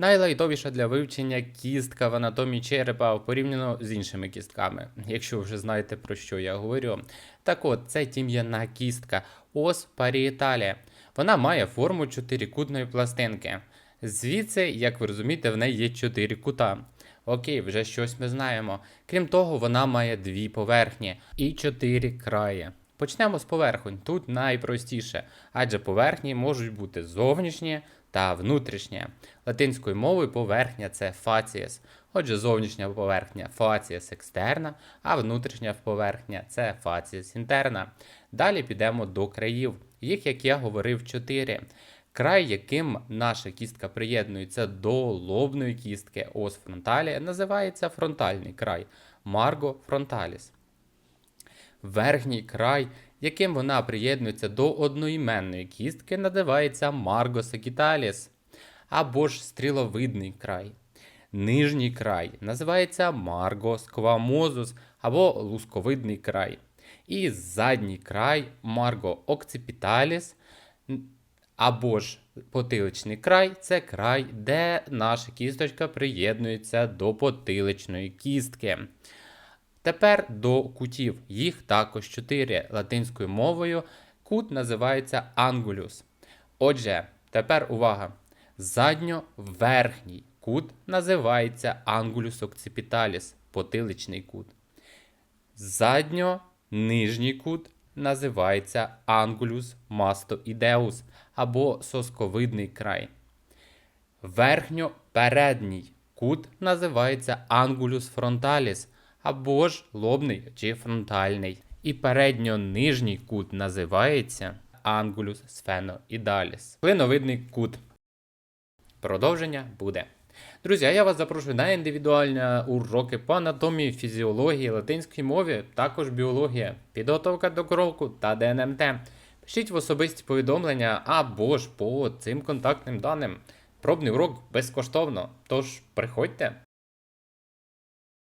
Найлайтовіша для вивчення кістка в анатомії черепа порівняно з іншими кістками, якщо вже знаєте про що я говорю. Так от, це тім'яна кістка ос паріеталія. Вона має форму чотирикутної пластинки. Звідси, як ви розумієте, в неї є чотири кута. Окей, вже щось ми знаємо. Крім того, вона має дві поверхні і чотири краї. Почнемо з поверхонь. Тут найпростіше, адже поверхні можуть бути зовнішні та внутрішні. Латинською мовою поверхня це facies. Отже, зовнішня поверхня facies екстерна, а внутрішня поверхня це facies інтерна. Далі підемо до країв. Їх, як я говорив, чотири. Край, яким наша кістка приєднується до лобної кістки ос фронталі, називається фронтальний край Марго фронталіс. Верхній край, яким вона приєднується до одноіменної кістки, називається Марго сакіталіс або ж стріловидний край. Нижній край називається Марго сквамозус або лусковидний край. І задній край Марго окципіталіс або ж потиличний край це край, де наша кісточка приєднується до потиличної кістки. Тепер до кутів. Їх також чотири латинською мовою. Кут називається ангулюс. Отже, тепер увага. Задньоверхній кут називається ангулюс окципіталіс, потиличний кут. Задньо-нижній кут називається ангулюс мастоідеус або сосковидний край. Верхньопередній кут називається ангулюс фронталіс або ж лобний чи фронтальний. І передньо-нижній кут називається ангулюс сфеноідаліс. Клиновидний кут. Продовження буде. Друзі, я вас запрошую на індивідуальні уроки по анатомії, фізіології, латинській мові, також біологія, підготовка до кроку та ДНМТ. Пишіть в особисті повідомлення або ж по цим контактним даним. Пробний урок безкоштовно. Тож приходьте.